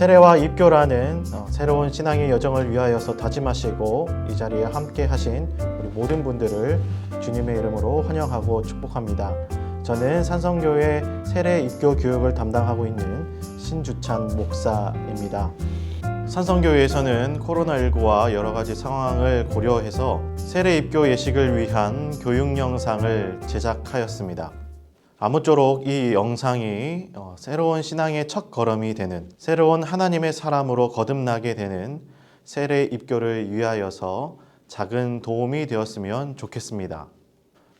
세례와 입교라는 어, 새로운 신앙의 여정을 위하여서 다짐하시고 이 자리에 함께 하신 우리 모든 분들을 주님의 이름으로 환영하고 축복합니다. 저는 산성교회 세례 입교 교육을 담당하고 있는 신주찬 목사입니다. 산성교회에서는 코로나19와 여러 가지 상황을 고려해서 세례 입교 예식을 위한 교육 영상을 제작하였습니다. 아무쪼록 이 영상이 어, 새로운 신앙의 첫 걸음이 되는 새로운 하나님의 사람으로 거듭나게 되는 세례 입교를 위하여서 작은 도움이 되었으면 좋겠습니다.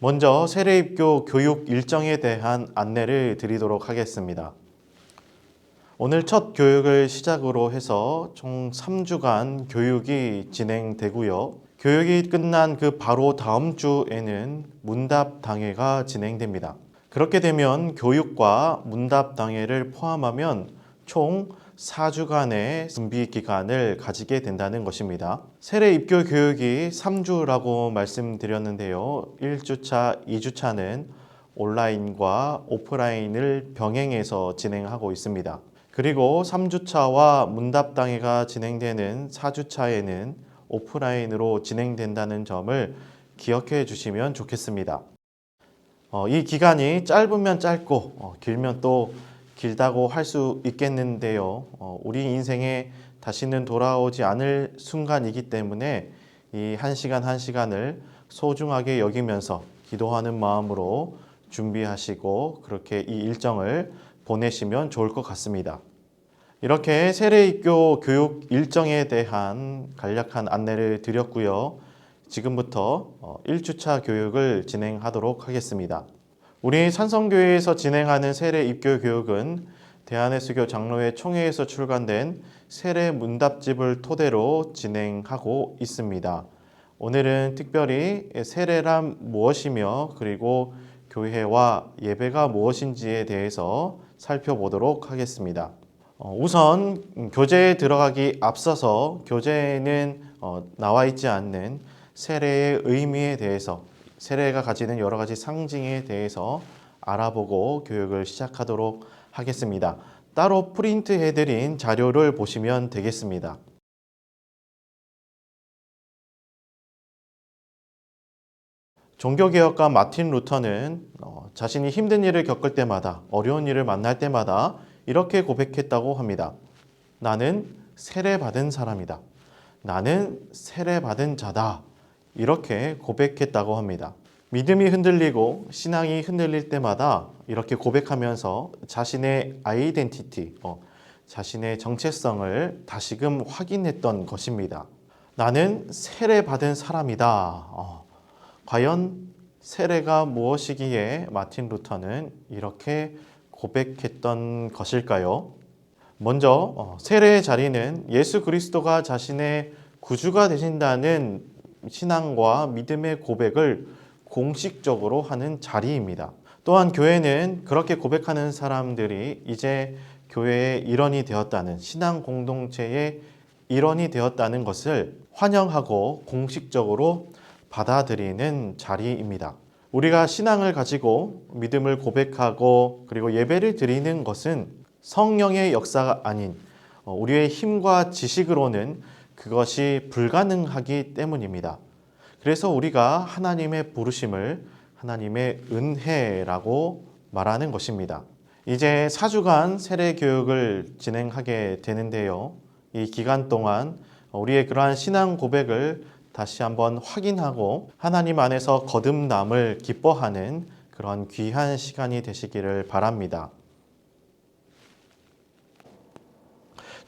먼저 세례 입교 교육 일정에 대한 안내를 드리도록 하겠습니다. 오늘 첫 교육을 시작으로 해서 총 3주간 교육이 진행되고요. 교육이 끝난 그 바로 다음 주에는 문답 당회가 진행됩니다. 그렇게 되면 교육과 문답 당회를 포함하면 총 4주간의 준비 기간을 가지게 된다는 것입니다. 세례 입교 교육이 3주라고 말씀드렸는데요. 1주차, 2주차는 온라인과 오프라인을 병행해서 진행하고 있습니다. 그리고 3주차와 문답당회가 진행되는 4주차에는 오프라인으로 진행된다는 점을 기억해 주시면 좋겠습니다. 어, 이 기간이 짧으면 짧고 어, 길면 또 길다고 할 수 있겠는데요. 어, 우리 인생에 다시는 돌아오지 않을 순간이기 때문에 이 한 시간 한 시간을 소중하게 여기면서 기도하는 마음으로 준비하시고 그렇게 이 일정을 보내시면 좋을 것 같습니다. 이렇게 세례입교 교육 일정에 대한 간략한 안내를 드렸고요. 지금부터 1주차 교육을 진행하도록 하겠습니다. 우리 산성교회에서 진행하는 세례 입교 교육은 대한예수교 장로회 총회에서 출간된 세례 문답집을 토대로 진행하고 있습니다. 오늘은 특별히 세례란 무엇이며 그리고 교회와 예배가 무엇인지에 대해서 살펴보도록 하겠습니다. 어, 우선 교재에 들어가기 앞서서 교재에는 어, 나와 있지 않는 세례의 의미에 대해서 세례가 가지는 여러 가지 상징에 대해서 알아보고 교육을 시작하도록 하겠습니다. 따로 프린트 해드린 자료를 보시면 되겠습니다. 종교개혁가 마틴 루터는 어, 자신이 힘든 일을 겪을 때마다 어려운 일을 만날 때마다 이렇게 고백했다고 합니다. 나는 세례받은 사람이다. 나는 세례받은 자다. 이렇게 고백했다고 합니다. 믿음이 흔들리고 신앙이 흔들릴 때마다 이렇게 고백하면서 자신의 아이덴티티, 어, 자신의 정체성을 다시금 확인했던 것입니다. 나는 세례 받은 사람이다. 어, 과연 세례가 무엇이기에 마틴 루터는 이렇게 고백했던 것일까요? 먼저 어, 세례의 자리는 예수 그리스도가 자신의 구주가 되신다는 신앙과 믿음의 고백을 공식적으로 하는 자리입니다. 또한 교회는 그렇게 고백하는 사람들이 이제 교회의 일원이 되었다는 신앙 공동체의 일원이 되었다는 것을 환영하고 공식적으로 받아들이는 자리입니다. 우리가 신앙을 가지고 믿음을 고백하고 그리고 예배를 드리는 것은 성령의 역사가 아닌 어, 우리의 힘과 지식으로는 그것이 불가능하기 때문입니다. 그래서 우리가 하나님의 부르심을 하나님의 은혜라고 말하는 것입니다. 이제 4주간 세례 교육을 진행하게 되는데요. 이 기간 동안 우리의 그러한 신앙 고백을 다시 한번 확인하고 하나님 안에서 거듭남을 기뻐하는 그런 귀한 시간이 되시기를 바랍니다.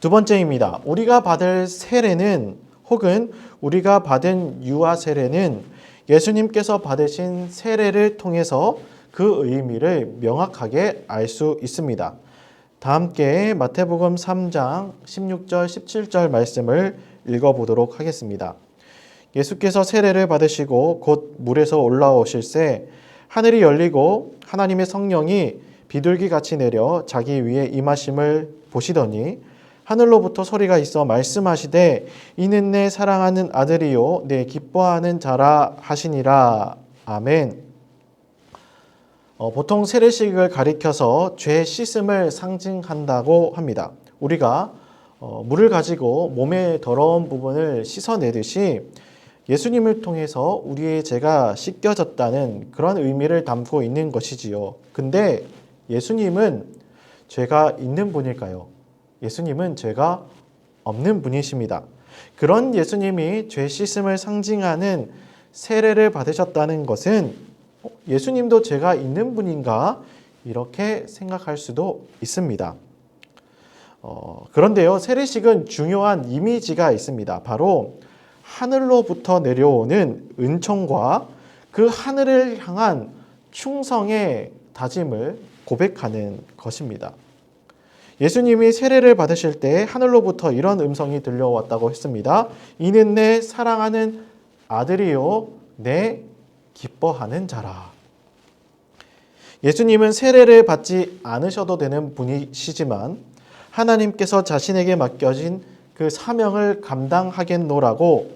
두 번째입니다. 우리가 받을 세례는 혹은 우리가 받은 유아 세례는 예수님께서 받으신 세례를 통해서 그 의미를 명확하게 알 수 있습니다. 다 함께 마태복음 3장 16절 17절 말씀을 읽어 보도록 하겠습니다. 예수께서 세례를 받으시고 곧 물에서 올라오실새 하늘이 열리고 하나님의 성령이 비둘기 같이 내려 자기 위에 임하심을 보시더니 하늘로부터 소리가 있어 말씀하시되 이는 내 사랑하는 아들이요 내 기뻐하는 자라 하시니라 아멘. 어, 보통 세례식을 가리켜서 죄 씻음을 상징한다고 합니다. 우리가 어, 물을 가지고 몸의 더러운 부분을 씻어내듯이 예수님을 통해서 우리의 죄가 씻겨졌다는 그런 의미를 담고 있는 것이지요. 근데 예수님은 죄가 있는 분일까요? 예수님은 죄가 없는 분이십니다. 그런 예수님이 죄 씻음을 상징하는 세례를 받으셨다는 것은 어, 예수님도 죄가 있는 분인가 이렇게 생각할 수도 있습니다. 어, 그런데요, 세례식은 중요한 이미지가 있습니다. 바로 하늘로부터 내려오는 은총과 그 하늘을 향한 충성의 다짐을 고백하는 것입니다. 예수님이 세례를 받으실 때 하늘로부터 이런 음성이 들려왔다고 했습니다. 이는 내 사랑하는 아들이요, 내 기뻐하는 자라. 예수님은 세례를 받지 않으셔도 되는 분이시지만 하나님께서 자신에게 맡겨진 그 사명을 감당하겠노라고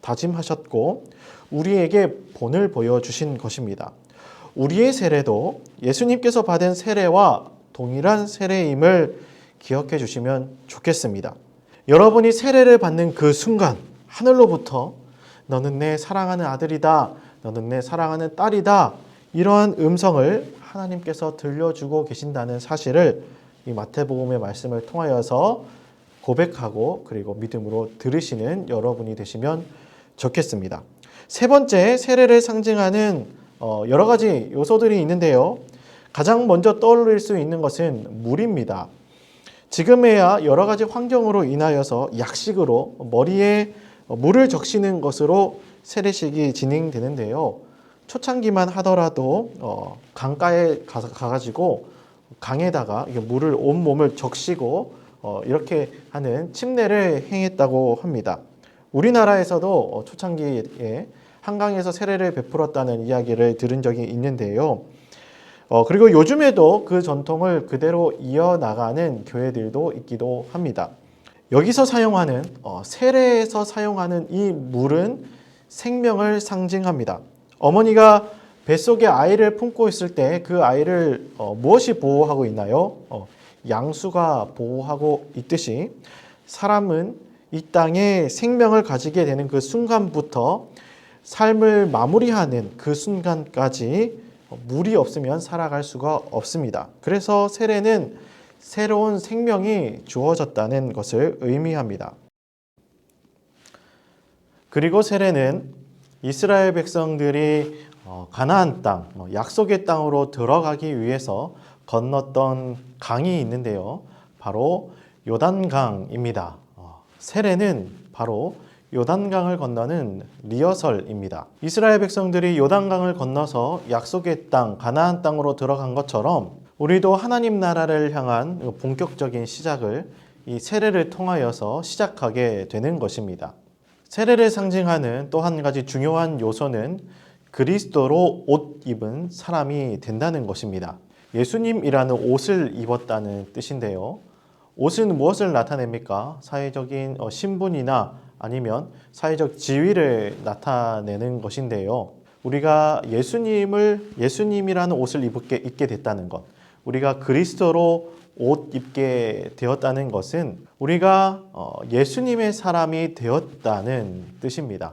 다짐하셨고 우리에게 본을 보여주신 것입니다. 우리의 세례도 예수님께서 받은 세례와 동일한 세례임을 기억해 주시면 좋겠습니다. 여러분이 세례를 받는 그 순간 하늘로부터 너는 내 사랑하는 아들이다. 너는 내 사랑하는 딸이다. 이러한 음성을 하나님께서 들려주고 계신다는 사실을 이 마태복음의 말씀을 통하여서 고백하고 그리고 믿음으로 들으시는 여러분이 되시면 좋겠습니다. 세 번째 세례를 상징하는 어, 여러 가지 요소들이 있는데요. 가장 먼저 떠올릴 수 있는 것은 물입니다. 지금에야 여러 가지 환경으로 인하여서 약식으로 머리에 물을 적시는 것으로 세례식이 진행되는데요. 초창기만 하더라도 어, 강가에 가, 가지고 강에다가 물을 온 몸을 적시고 어, 이렇게 하는 침례를 행했다고 합니다. 우리나라에서도 어, 초창기에 한강에서 세례를 베풀었다는 이야기를 들은 적이 있는데요. 어, 그리고 요즘에도 그 전통을 그대로 이어나가는 교회들도 있기도 합니다. 여기서 사용하는 어, 세례에서 사용하는 이 물은 생명을 상징합니다. 어머니가 뱃속에 아이를 품고 있을 때 그 아이를 어, 무엇이 보호하고 있나요? 어, 양수가 보호하고 있듯이 사람은 이 땅에 생명을 가지게 되는 그 순간부터 삶을 마무리하는 그 순간까지 물이 없으면 살아갈 수가 없습니다. 그래서 세례는 새로운 생명이 주어졌다는 것을 의미합니다. 그리고 세례는 이스라엘 백성들이 어, 가나안 땅, 뭐 약속의 땅으로 들어가기 위해서 건넜던 강이 있는데요. 바로 요단강입니다. 어, 세례는 바로 요단강을 건너는 리허설입니다. 이스라엘 백성들이 요단강을 건너서 약속의 땅, 가나안 땅으로 들어간 것처럼 우리도 하나님 나라를 향한 본격적인 시작을 이 세례를 통하여서 시작하게 되는 것입니다. 세례를 상징하는 또 한 가지 중요한 요소는 그리스도로 옷 입은 사람이 된다는 것입니다. 예수님이라는 옷을 입었다는 뜻인데요. 옷은 무엇을 나타냅니까? 사회적인 어, 신분이나 아니면 사회적 지위를 나타내는 것인데요. 우리가 예수님을 예수님이라는 옷을 입게, 입게 됐다는 것, 우리가 그리스도로 옷 입게 되었다는 것은 우리가 어, 예수님의 사람이 되었다는 뜻입니다.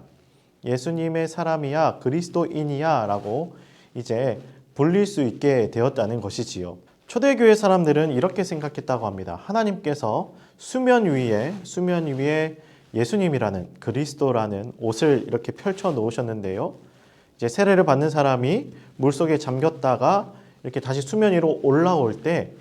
예수님의 사람이야 그리스도인이야라고 이제 불릴 수 있게 되었다는 것이지요. 초대교회 사람들은 이렇게 생각했다고 합니다. 하나님께서 수면 위에 수면 위에 예수님이라는 그리스도라는 옷을 이렇게 펼쳐 놓으셨는데요. 이제 세례를 받는 사람이 물 속에 잠겼다가 이렇게 다시 수면 위로 올라올 때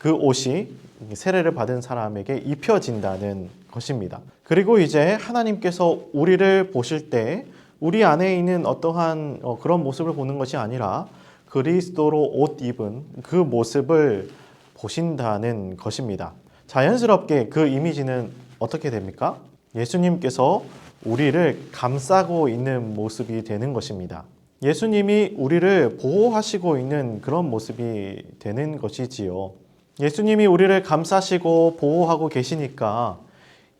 그 옷이 세례를 받은 사람에게 입혀진다는 것입니다. 그리고 이제 하나님께서 우리를 보실 때 우리 안에 있는 어떠한 어, 그런 모습을 보는 것이 아니라 그리스도로 옷 입은 그 모습을 보신다는 것입니다. 자연스럽게 그 이미지는 어떻게 됩니까? 예수님께서 우리를 감싸고 있는 모습이 되는 것입니다. 예수님이 우리를 보호하시고 있는 그런 모습이 되는 것이지요. 예수님이 우리를 감싸시고 보호하고 계시니까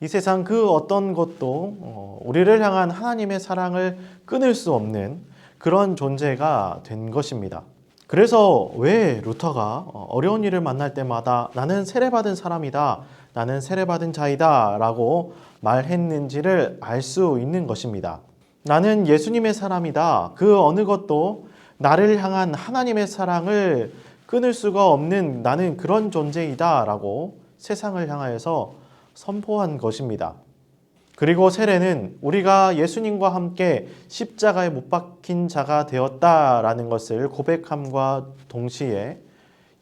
이 세상 그 어떤 것도 어, 우리를 향한 하나님의 사랑을 끊을 수 없는 그런 존재가 된 것입니다. 그래서 왜 루터가 어, 어려운 일을 만날 때마다 나는 세례받은 사람이다 나는 세례받은 자이다 라고 말했는지를 알 수 있는 것입니다. 나는 예수님의 사람이다. 그 어느 것도 나를 향한 하나님의 사랑을 끊을 수가 없는 나는 그런 존재이다 라고 세상을 향하여서 선포한 것입니다. 그리고 세례는 우리가 예수님과 함께 십자가에 못 박힌 자가 되었다라는 것을 고백함과 동시에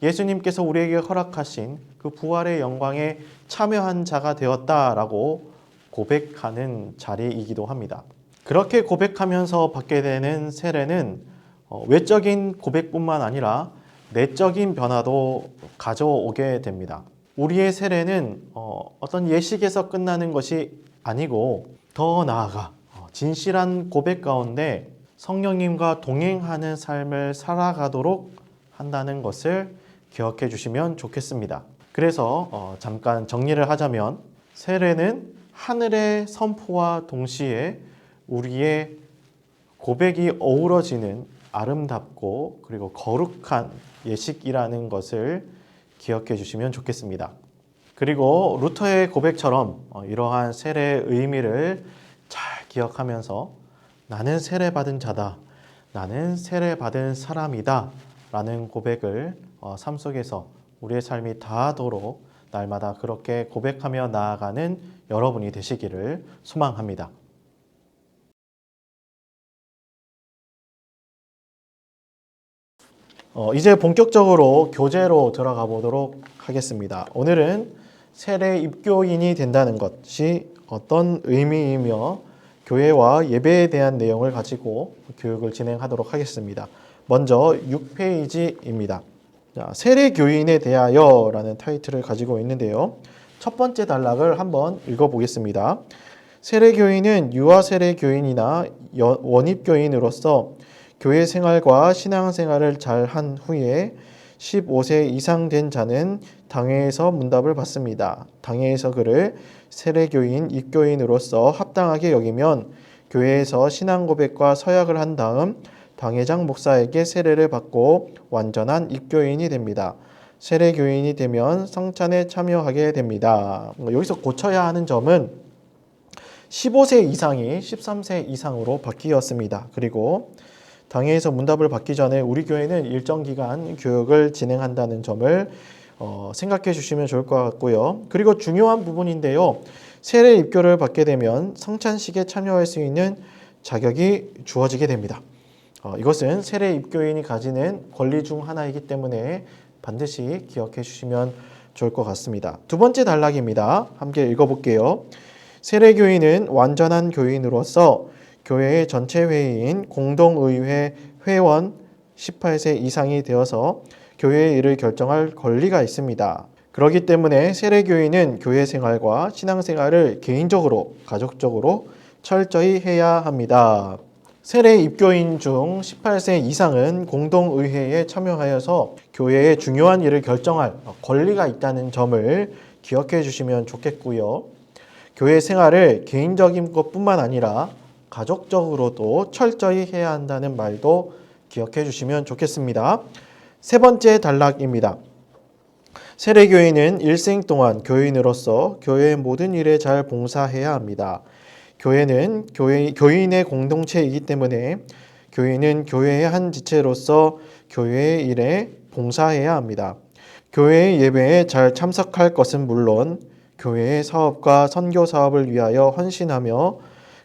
예수님께서 우리에게 허락하신 그 부활의 영광에 참여한 자가 되었다라고 고백하는 자리이기도 합니다. 그렇게 고백하면서 받게 되는 세례는 어, 외적인 고백뿐만 아니라 내적인 변화도 가져오게 됩니다. 우리의 세례는 어, 어떤 예식에서 끝나는 것이 아니고 더 나아가 어, 진실한 고백 가운데 성령님과 동행하는 삶을 살아가도록 한다는 것을 기억해 주시면 좋겠습니다. 그래서 어, 잠깐 정리를 하자면 세례는 하늘의 선포와 동시에 우리의 고백이 어우러지는 아름답고 그리고 거룩한 예식이라는 것을 기억해 주시면 좋겠습니다. 그리고 루터의 고백처럼 어, 이러한 세례의 의미를 잘 기억하면서 나는 세례받은 자다. 나는 세례받은 사람이다. 라는 고백을 어, 삶 속에서 우리의 삶이 다하도록 날마다 그렇게 고백하며 나아가는 여러분이 되시기를 소망합니다. 어, 이제 본격적으로 교재로 들어가 보도록 하겠습니다. 오늘은 세례 입교인이 된다는 것이 어떤 의미이며 교회와 예배에 대한 내용을 가지고 교육을 진행하도록 하겠습니다. 먼저 6페이지입니다. 자, 세례 교인에 대하여라는 타이틀을 가지고 있는데요. 첫 번째 단락을 한번 읽어보겠습니다. 세례 교인은 유아 세례 교인이나 원입 교인으로서 교회 생활과 신앙 생활을 잘 한 후에 15세 이상 된 자는 당회에서 문답을 받습니다. 당회에서 그를 세례교인, 입교인으로서 합당하게 여기면 교회에서 신앙 고백과 서약을 한 다음 당회장 목사에게 세례를 받고 완전한 입교인이 됩니다. 세례교인이 되면 성찬에 참여하게 됩니다. 여기서 고쳐야 하는 점은 15세 이상이 13세 이상으로 바뀌었습니다. 그리고 당회에서 문답을 받기 전에 우리 교회는 일정 기간 교육을 진행한다는 점을 어, 생각해 주시면 좋을 것 같고요. 그리고 중요한 부분인데요. 세례 입교를 받게 되면 성찬식에 참여할 수 있는 자격이 주어지게 됩니다. 어, 이것은 세례 입교인이 가지는 권리 중 하나이기 때문에 반드시 기억해 주시면 좋을 것 같습니다. 두 번째 단락입니다. 함께 읽어볼게요. 세례 교인은 완전한 교인으로서 교회의 전체 회의인 공동의회 회원 18세 이상이 되어서 교회의 일을 결정할 권리가 있습니다. 그렇기 때문에 세례교인은 교회 생활과 신앙 생활을 개인적으로, 가족적으로 철저히 해야 합니다. 세례 입교인 중 18세 이상은 공동의회에 참여하여서 교회의 중요한 일을 결정할 권리가 있다는 점을 기억해 주시면 좋겠고요. 교회 생활을 개인적인 것뿐만 아니라 가족적으로도 철저히 해야 한다는 말도 기억해 주시면 좋겠습니다. 세 번째 단락입니다. 세례교인은 일생 동안 교인으로서 교회의 모든 일에 잘 봉사해야 합니다. 교회는 교회, 교인의 공동체이기 때문에 교인은 교회의 한 지체로서 교회의 일에 봉사해야 합니다. 교회의 예배에 잘 참석할 것은 물론 교회의 사업과 선교 사업을 위하여 헌신하며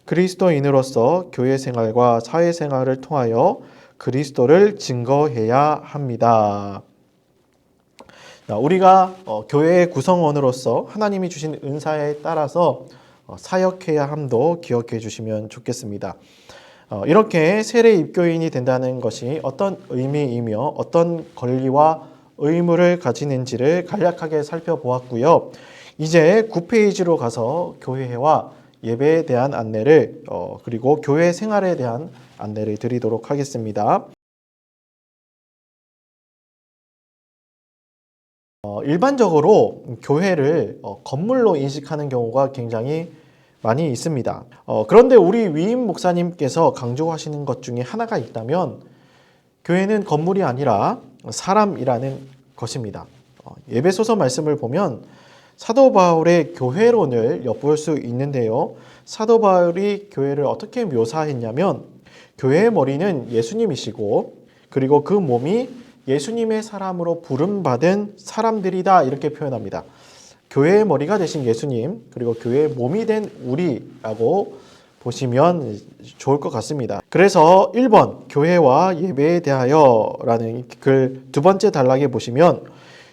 그리스도인으로서 교회 생활과 사회 생활을 통하여 그리스도를 증거해야 합니다. 우리가 어, 교회의 구성원으로서 하나님이 주신 은사에 따라서 어, 사역해야 함도 기억해 주시면 좋겠습니다. 어, 이렇게 세례 입교인이 된다는 것이 어떤 의미이며 어떤 권리와 의무를 가지는지를 간략하게 살펴보았고요. 이제 9페이지로 가서 교회와 예배에 대한 안내를 어, 그리고 교회 생활에 대한 안내를 드리도록 하겠습니다. 어, 일반적으로 교회를 어, 건물로 인식하는 경우가 굉장히 많이 있습니다. 어, 그런데 우리 위임 목사님께서 강조하시는 것 중에 하나가 있다면 교회는 건물이 아니라 사람이라는 것입니다. 어, 예배소서 말씀을 보면 사도 바울의 교회론을 엿볼 수 있는데요. 사도 바울이 교회를 어떻게 묘사했냐면 교회의 머리는 예수님이시고 그리고 그 몸이 예수님의 사람으로 부름받은 사람들이다 이렇게 표현합니다. 교회의 머리가 되신 예수님 그리고 교회의 몸이 된 우리라고 보시면 좋을 것 같습니다. 그래서 1번 교회와 예배에 대하여라는 글 두 번째 단락에 보시면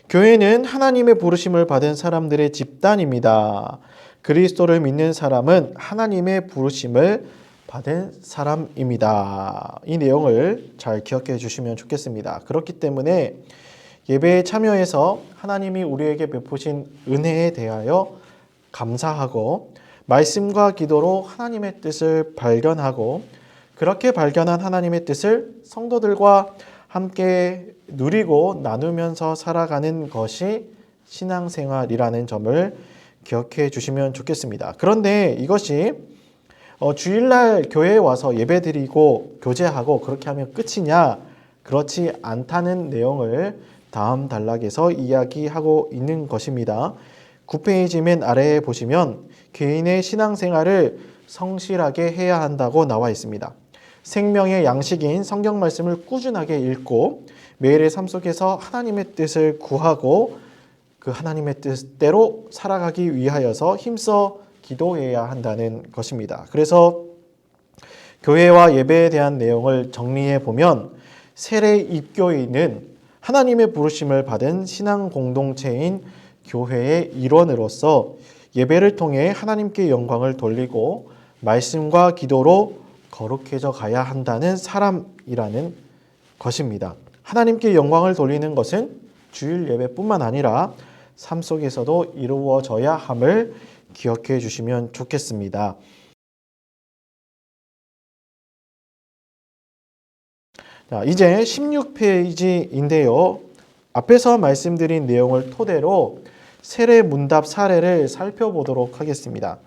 교회는 하나님의 부르심을 받은 사람들의 집단입니다. 그리스도를 믿는 사람은 하나님의 부르심을 받은 사람입니다. 이 내용을 잘 기억해 주시면 좋겠습니다. 그렇기 때문에 예배에 참여해서 하나님이 우리에게 베푸신 은혜에 대하여 감사하고 말씀과 기도로 하나님의 뜻을 발견하고 그렇게 발견한 하나님의 뜻을 성도들과 함께 누리고 나누면서 살아가는 것이 신앙생활이라는 점을 기억해 주시면 좋겠습니다. 그런데 이것이 어, 주일날 교회에 와서 예배드리고 교제하고 그렇게 하면 끝이냐? 그렇지 않다는 내용을 다음 단락에서 이야기하고 있는 것입니다. 9페이지 맨 아래에 보시면 개인의 신앙생활을 성실하게 해야 한다고 나와 있습니다. 생명의 양식인 성경 말씀을 꾸준하게 읽고 매일의 삶 속에서 하나님의 뜻을 구하고 그 하나님의 뜻대로 살아가기 위하여서 힘써 기도해야 한다는 것입니다. 그래서 교회와 예배에 대한 내용을 정리해 보면 세례 입교인은 하나님의 부르심을 받은 신앙 공동체인 교회의 일원으로서 예배를 통해 하나님께 영광을 돌리고 말씀과 기도로 거룩해져 가야 한다는 사람이라는 것입니다. 하나님께 영광을 돌리는 것은 주일 예배뿐만 아니라 삶 속에서도 이루어져야 함을 기억해 주시면 좋겠습니다. 자, 이제 16페이지인데요. 앞에서 말씀드린 내용을 토대로 세례 문답 사례를 살펴보도록 하겠습니다.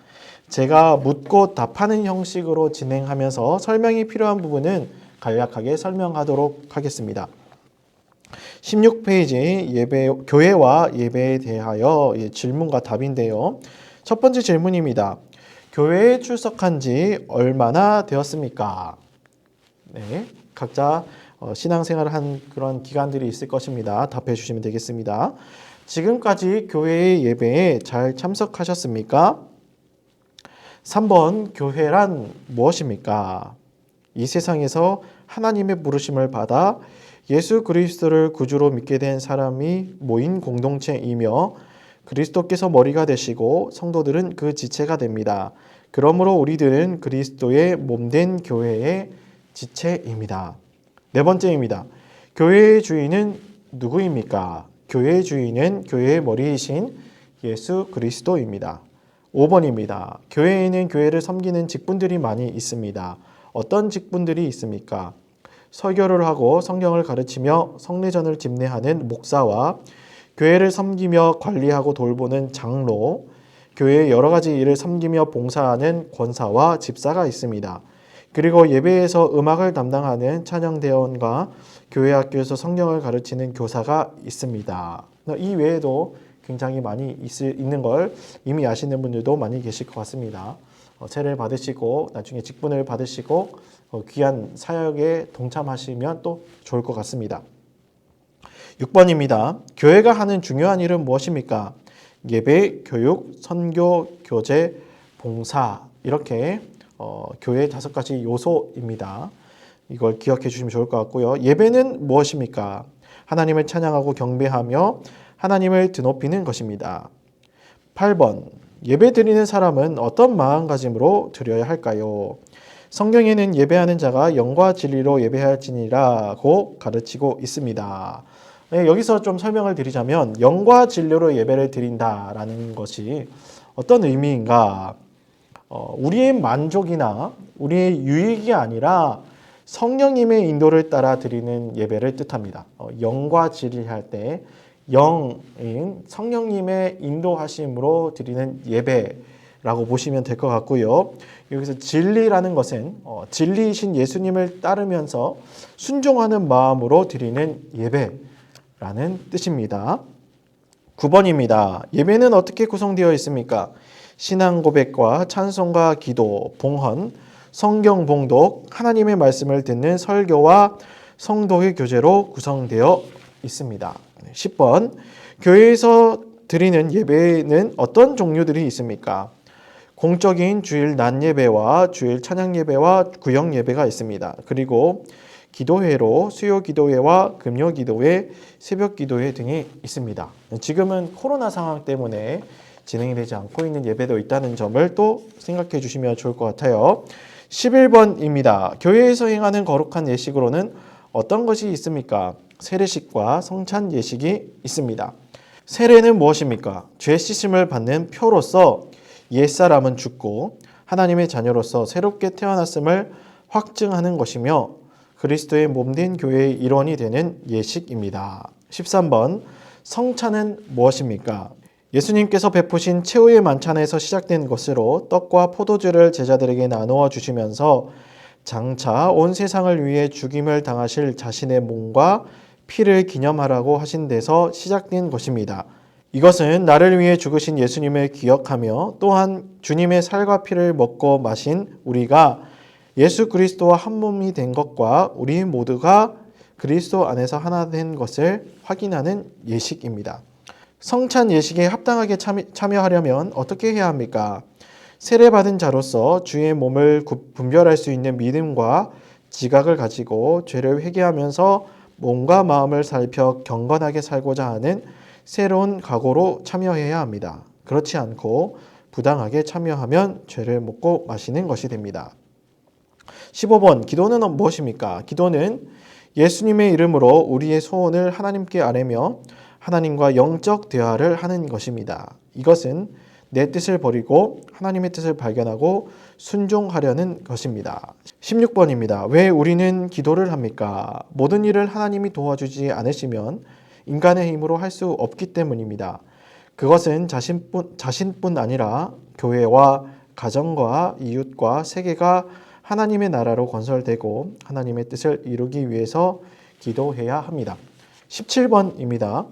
제가 묻고 답하는 형식으로 진행하면서 설명이 필요한 부분은 간략하게 설명하도록 하겠습니다. 16페이지 예배 교회와 예배에 대하여 질문과 답인데요. 첫 번째 질문입니다. 교회에 출석한 지 얼마나 되었습니까? 네, 각자 어, 신앙생활을 한 그런 기간들이 있을 것입니다. 답해 주시면 되겠습니다. 지금까지 교회의 예배에 잘 참석하셨습니까? 3번 교회란 무엇입니까? 이 세상에서 하나님의 부르심을 받아 예수 그리스도를 구주로 믿게 된 사람이 모인 공동체이며 그리스도께서 머리가 되시고 성도들은 그 지체가 됩니다. 그러므로 우리들은 그리스도의 몸된 교회의 지체입니다. 네 번째입니다. 교회의 주인은 누구입니까? 교회의 주인은 교회의 머리이신 예수 그리스도입니다. 5번입니다. 교회에는 교회를 섬기는 직분들이 많이 있습니다. 어떤 직분들이 있습니까? 설교를 하고 성경을 가르치며 성례전을 집례하는 목사와 교회를 섬기며 관리하고 돌보는 장로, 교회의 여러 가지 일을 섬기며 봉사하는 권사와 집사가 있습니다. 그리고 예배에서 음악을 담당하는 찬양대원과 교회 학교에서 성경을 가르치는 교사가 있습니다. 이 외에도 굉장히 많이 있을, 있는 걸 이미 아시는 분들도 많이 계실 것 같습니다. 어, 세례를 받으시고 나중에 직분을 받으시고 어, 귀한 사역에 동참하시면 또 좋을 것 같습니다. 6번입니다. 교회가 하는 중요한 일은 무엇입니까? 예배, 교육, 선교, 교제, 봉사 이렇게 어, 교회의 다섯 가지 요소입니다. 이걸 기억해 주시면 좋을 것 같고요. 예배는 무엇입니까? 하나님을 찬양하고 경배하며 하나님을 드높이는 것입니다. 8번 예배 드리는 사람은 어떤 마음가짐으로 드려야 할까요? 성경에는 예배하는 자가 영과 진리로 예배할지니라고 가르치고 있습니다. 네, 여기서 좀 설명을 드리자면 영과 진리로 예배를 드린다라는 것이 어떤 의미인가? 어, 우리의 만족이나 우리의 유익이 아니라 성령님의 인도를 따라 드리는 예배를 뜻합니다. 어, 영과 진리할 때 영인 성령님의 인도하심으로 드리는 예배라고 보시면 될 것 같고요. 여기서 진리라는 것은 어, 진리이신 예수님을 따르면서 순종하는 마음으로 드리는 예배 라는 뜻입니다. 9번입니다. 예배는 어떻게 구성되어 있습니까? 신앙 고백과 찬송과 기도, 봉헌, 성경 봉독, 하나님의 말씀을 듣는 설교와 성도의 교제로 구성되어 있습니다. 10번. 교회에서 드리는 예배는 어떤 종류들이 있습니까? 공적인 주일 낮 예배와 주일 찬양 예배와 구역 예배가 있습니다. 그리고 기도회로 수요 기도회와 금요 기도회, 새벽 기도회 등이 있습니다. 지금은 코로나 상황 때문에 진행이 되지 않고 있는 예배도 있다는 점을 또 생각해 주시면 좋을 것 같아요. 11번입니다. 교회에서 행하는 거룩한 예식으로는 어떤 것이 있습니까? 세례식과 성찬 예식이 있습니다. 세례는 무엇입니까? 죄 씻음을 받는 표로서 옛사람은 죽고 하나님의 자녀로서 새롭게 태어났음을 확증하는 것이며 그리스도의 몸된 교회의 일원이 되는 예식입니다. 13번 성찬은 무엇입니까? 예수님께서 베푸신 최후의 만찬에서 시작된 것으로 떡과 포도주를 제자들에게 나누어 주시면서 장차 온 세상을 위해 죽임을 당하실 자신의 몸과 피를 기념하라고 하신 데서 시작된 것입니다. 이것은 나를 위해 죽으신 예수님을 기억하며 또한 주님의 살과 피를 먹고 마신 우리가 예수 그리스도와 한 몸이 된 것과 우리 모두가 그리스도 안에서 하나 된 것을 확인하는 예식입니다. 성찬 예식에 합당하게 참여하려면 어떻게 해야 합니까? 세례받은 자로서 주의 몸을 분별할 수 있는 믿음과 지각을 가지고 죄를 회개하면서 몸과 마음을 살펴 경건하게 살고자 하는 새로운 각오로 참여해야 합니다. 그렇지 않고 부당하게 참여하면 죄를 먹고 마시는 것이 됩니다. 15번 기도는 무엇입니까? 기도는 예수님의 이름으로 우리의 소원을 하나님께 아뢰며 하나님과 영적 대화를 하는 것입니다. 이것은 내 뜻을 버리고 하나님의 뜻을 발견하고 순종하려는 것입니다. 16번입니다. 왜 우리는 기도를 합니까? 모든 일을 하나님이 도와주지 않으시면 인간의 힘으로 할 수 없기 때문입니다. 그것은 자신뿐, 자신뿐 아니라 교회와 가정과 이웃과 세계가 하나님의 나라로 건설되고 하나님의 뜻을 이루기 위해서 기도해야 합니다. 17번입니다.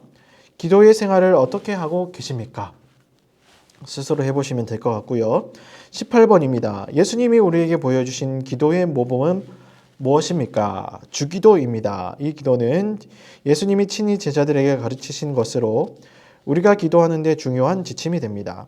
기도의 생활을 어떻게 하고 계십니까? 스스로 해보시면 될 것 같고요. 18번입니다. 예수님이 우리에게 보여주신 기도의 모범은 무엇입니까? 주기도입니다. 이 기도는 예수님이 친히 제자들에게 가르치신 것으로 우리가 기도하는데 중요한 지침이 됩니다.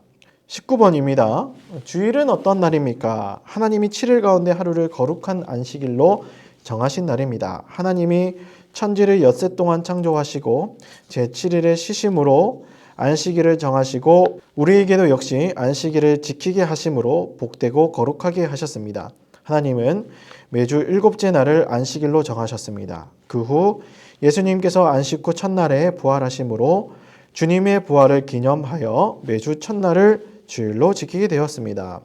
19번입니다. 주일은 어떤 날입니까? 하나님이 7일 가운데 하루를 거룩한 안식일로 정하신 날입니다. 하나님이 천지를 엿새 동안 창조하시고 제7일의 시심으로 안식일을 정하시고 우리에게도 역시 안식일을 지키게 하심으로 복되고 거룩하게 하셨습니다. 하나님은 매주 일곱째 날을 안식일로 정하셨습니다. 그 후 예수님께서 안식 후 첫날에 부활하심으로 주님의 부활을 기념하여 매주 첫날을 주일로 지키게 되었습니다.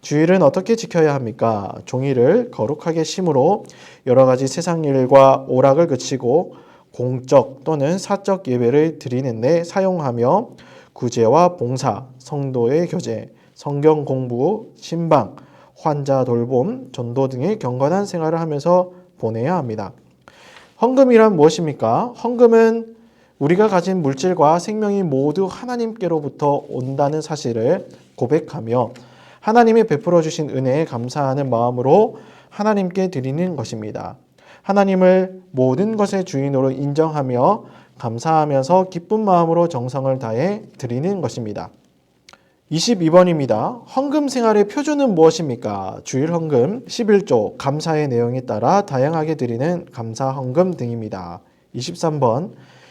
주일은 어떻게 지켜야 합니까? 종일을 거룩하게 심으로 여러 가지 세상 일과 오락을 그치고 공적 또는 사적 예배를 드리는 데 사용하며 구제와 봉사, 성도의 교제, 성경 공부, 신방, 환자 돌봄, 전도 등의 경건한 생활을 하면서 보내야 합니다. 헌금이란 무엇입니까? 헌금은 우리가 가진 물질과 생명이 모두 하나님께로부터 온다는 사실을 고백하며 하나님이 베풀어 주신 은혜에 감사하는 마음으로 하나님께 드리는 것입니다. 하나님을 모든 것의 주인으로 인정하며 감사하면서 기쁜 마음으로 정성을 다해 드리는 것입니다. 22번입니다. 헌금 생활의 표준은 무엇입니까? 주일 헌금, 11조, 감사의 내용에 따라 다양하게 드리는 감사 헌금 등입니다. 23번,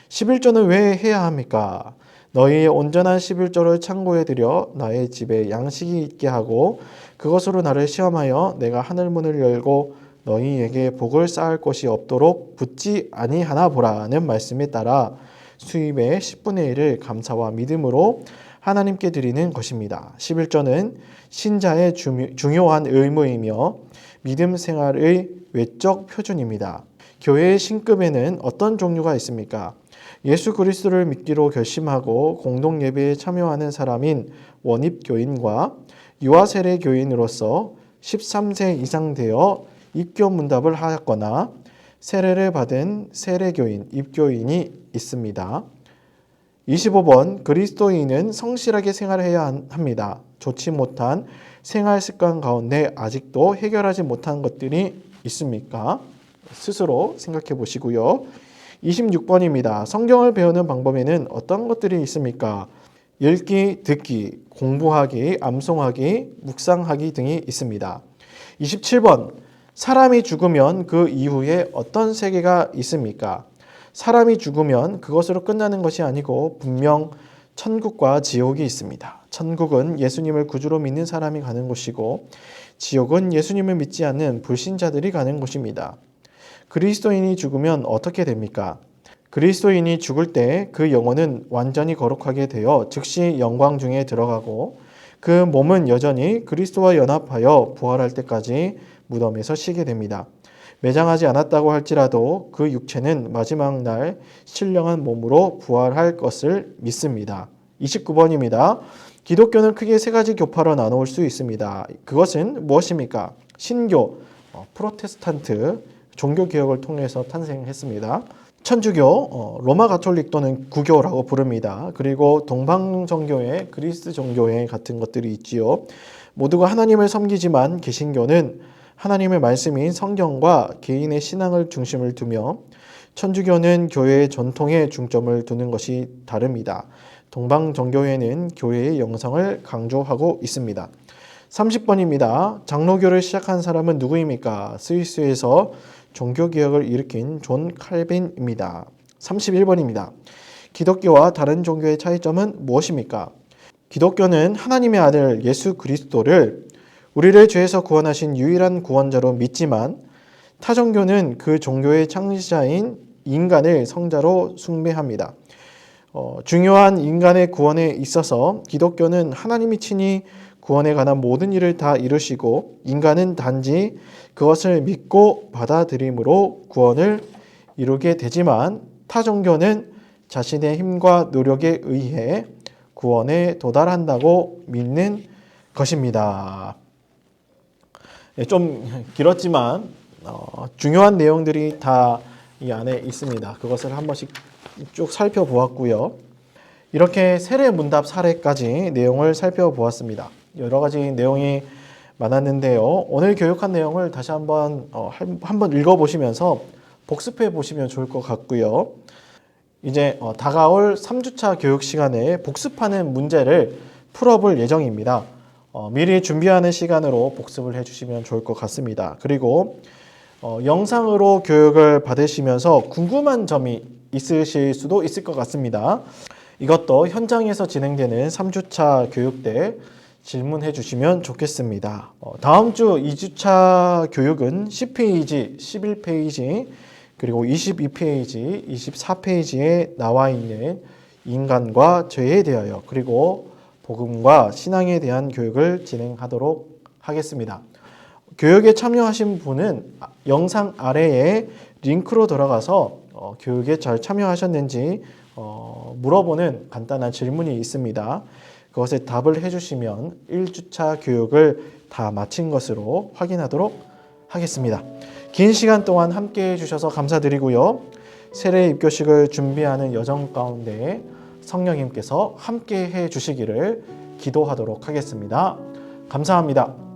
11조는 왜 해야 합니까? 너희의 온전한 11조를 창고에 들여 나의 집에 양식이 있게 하고 그것으로 나를 시험하여 내가 하늘 문을 열고 너희에게 복을 쌓을 것이 없도록 붙지 아니하나 보라는 말씀에 따라 수입의 10분의 1을 감사와 믿음으로 하나님께 드리는 것입니다. 11조는 신자의 중요한 의무이며 믿음 생활의 외적 표준입니다. 교회의 신급에는 어떤 종류가 있습니까? 예수 그리스도를 믿기로 결심하고 공동 예배에 참여하는 사람인 원입 교인과 유아 세례 교인으로서 13세 이상 되어 입교 문답을 하였거나 세례를 받은 세례 교인, 입교인이 있습니다. 25번 그리스도인은 성실하게 생활해야 한- 합니다. 좋지 못한 생활 습관 가운데 아직도 해결하지 못한 것들이 있습니까? 스스로 생각해 보시고요. 26번입니다. 성경을 배우는 방법에는 어떤 것들이 있습니까? 읽기, 듣기, 공부하기, 암송하기, 묵상하기 등이 있습니다. 27번. 사람이 죽으면 그 이후에 어떤 세계가 있습니까? 사람이 죽으면 그것으로 끝나는 것이 아니고 분명 천국과 지옥이 있습니다. 천국은 예수님을 구주로 믿는 사람이 가는 곳이고 지옥은 예수님을 믿지 않는 불신자들이 가는 곳입니다. 그리스도인이 죽으면 어떻게 됩니까? 그리스도인이 죽을 때 그 영혼은 완전히 거룩하게 되어 즉시 영광 중에 들어가고 그 몸은 여전히 그리스도와 연합하여 부활할 때까지 무덤에서 쉬게 됩니다. 매장하지 않았다고 할지라도 그 육체는 마지막 날 신령한 몸으로 부활할 것을 믿습니다. 29번입니다. 기독교는 크게 세 가지 교파로 나누을 수 있습니다. 그것은 무엇입니까? 신교, 어, 프로테스탄트, 종교 개혁을 통해서 탄생했습니다. 천주교, 어, 로마 가톨릭 또는 구교라고 부릅니다. 그리고 동방 정교회, 그리스 정교회 같은 것들이 있지요. 모두가 하나님을 섬기지만 개신교는 하나님의 말씀인 성경과 개인의 신앙을 중심을 두며 천주교는 교회의 전통에 중점을 두는 것이 다릅니다. 동방 정교회는 교회의 영성을 강조하고 있습니다. 30번입니다. 장로교를 시작한 사람은 누구입니까? 스위스에서 종교개혁을 일으킨 존 칼빈입니다. 31번입니다. 기독교와 다른 종교의 차이점은 무엇입니까? 기독교는 하나님의 아들 예수 그리스도를 우리를 죄에서 구원하신 유일한 구원자로 믿지만 타 종교는 그 종교의 창시자인 인간을 성자로 숭배합니다. 어, 중요한 인간의 구원에 있어서 기독교는 하나님이 친히 구원에 관한 모든 일을 다 이루시고 인간은 단지 그것을 믿고 받아들임으로 구원을 이루게 되지만 타 종교는 자신의 힘과 노력에 의해 구원에 도달한다고 믿는 것입니다. 네, 좀 길었지만 어, 중요한 내용들이 다 이 안에 있습니다. 그것을 한 번씩 쭉 살펴보았고요. 이렇게 세례 문답 사례까지 내용을 살펴보았습니다. 여러 가지 내용이 많았는데요. 오늘 교육한 내용을 다시 한번 어, 한- 한번 읽어보시면서 복습해 보시면 좋을 것 같고요. 이제 어, 다가올 3주차 교육 시간에 복습하는 문제를 풀어볼 예정입니다. 어, 미리 준비하는 시간으로 복습을 해주시면 좋을 것 같습니다. 그리고 어, 영상으로 교육을 받으시면서 궁금한 점이 있으실 수도 있을 것 같습니다. 이것도 현장에서 진행되는 3주차 교육 때 질문해 주시면 좋겠습니다. 어, 다음 주 2주차 교육은 10페이지, 11페이지, 그리고 22페이지, 24페이지에 나와 있는 인간과 죄에 대하여 그리고 복음과 신앙에 대한 교육을 진행하도록 하겠습니다. 교육에 참여하신 분은 영상 아래에 링크로 들어가서 어, 교육에 잘 참여하셨는지 어, 물어보는 간단한 질문이 있습니다. 그것에 답을 해주시면 1주차 교육을 다 마친 것으로 확인하도록 하겠습니다. 긴 시간 동안 함께 해주셔서 감사드리고요. 세례 입교식을 준비하는 여정 가운데 성령님께서 함께 해주시기를 기도하도록 하겠습니다. 감사합니다.